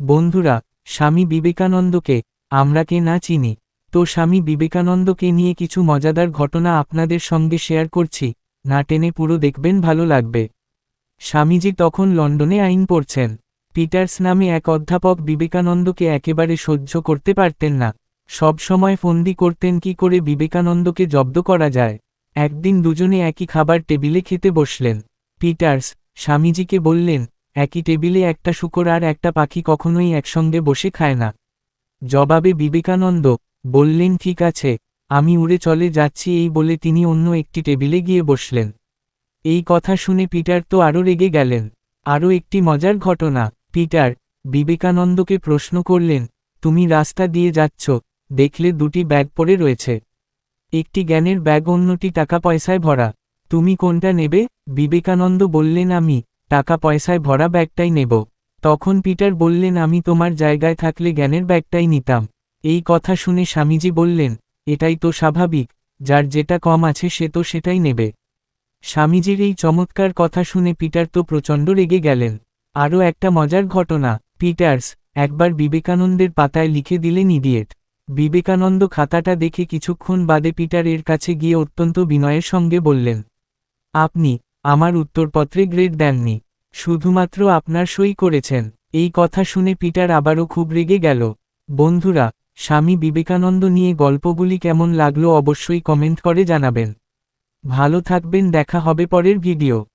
বন্ধুরা, স্বামী বিবেকানন্দকে আমরা কে না চিনি? তো স্বামী বিবেকানন্দকে নিয়ে কিছু মজাদার ঘটনা আপনাদের সঙ্গে শেয়ার করছি, না টেনে পুরো দেখবেন ভালো লাগবে। স্বামীজি তখন লন্ডনে আইন পড়ছেন, পিটার্স নামে এক অধ্যাপক বিবেকানন্দকে একেবারে সহ্য করতে পারতেন না। সব সময় ফন্দি করতেন কি করে বিবেকানন্দকে জব্দ করা যায়। একদিন দুজনে একই খাবার টেবিলে খেতে বসলেন। পিটার্স, স্বামীজিকে বললেন একই টেবিলে একটা শুকর আর একটা পাখি কখনোই একসঙ্গে বসে খায় না। জবাবে বিবেকানন্দ বললেন, ঠিক আছে, আমি উড়ে চলে যাচ্ছি এই বলে তিনি অন্য একটি টেবিলে গিয়ে বসলেন। এই কথা শুনে পিটার তো আরও রেগে গেলেন। আরও একটি মজার ঘটনা। পিটার বিবেকানন্দকে প্রশ্ন করলেন, তুমি রাস্তা দিয়ে যাচ্ছ, দেখলে দুটি ব্যাগ পড়ে রয়েছে। একটি জ্ঞানের ব্যাগ, অন্যটি টাকা পয়সায় ভরা। তুমি কোনটা নেবে? বিবেকানন্দ বললেন, আমি টাকা পয়সায় ভরা ব্যাগটাই নেব। তখন পিটার বললেন, আমি তোমার জায়গায় থাকলে জ্ঞানের ব্যাগটাই নিতাম। এই কথা শুনে স্বামীজি বললেন, এটাই তো স্বাভাবিক, যার যেটা কম আছে সে তো সেটাই নেবে। স্বামীজির এই চমৎকার কথা শুনে পিটার তো প্রচণ্ড রেগে গেলেন। আরও একটা মজার ঘটনা, পিটার্স, একবার বিবেকানন্দের পাতায় লিখে দিলেন ইডিয়েট। বিবেকানন্দ খাতাটা দেখে কিছুক্ষণ বাদে পিটার এর কাছে গিয়ে অত্যন্ত বিনয়ের সঙ্গে বললেন, আপনি আমার উত্তরপত্রে গ্রেড দেননি। শুধুমাত্র আপনার সই করেছেন। এই কথা শুনে পিটার আবারও খুব রেগে গেল। বন্ধুরা, স্বামী বিবেকানন্দ নিয়ে গল্পগুলি কেমন লাগল অবশ্যই কমেন্ট করে জানাবেন। ভালো থাকবেন, দেখা হবে পরের ভিডিও।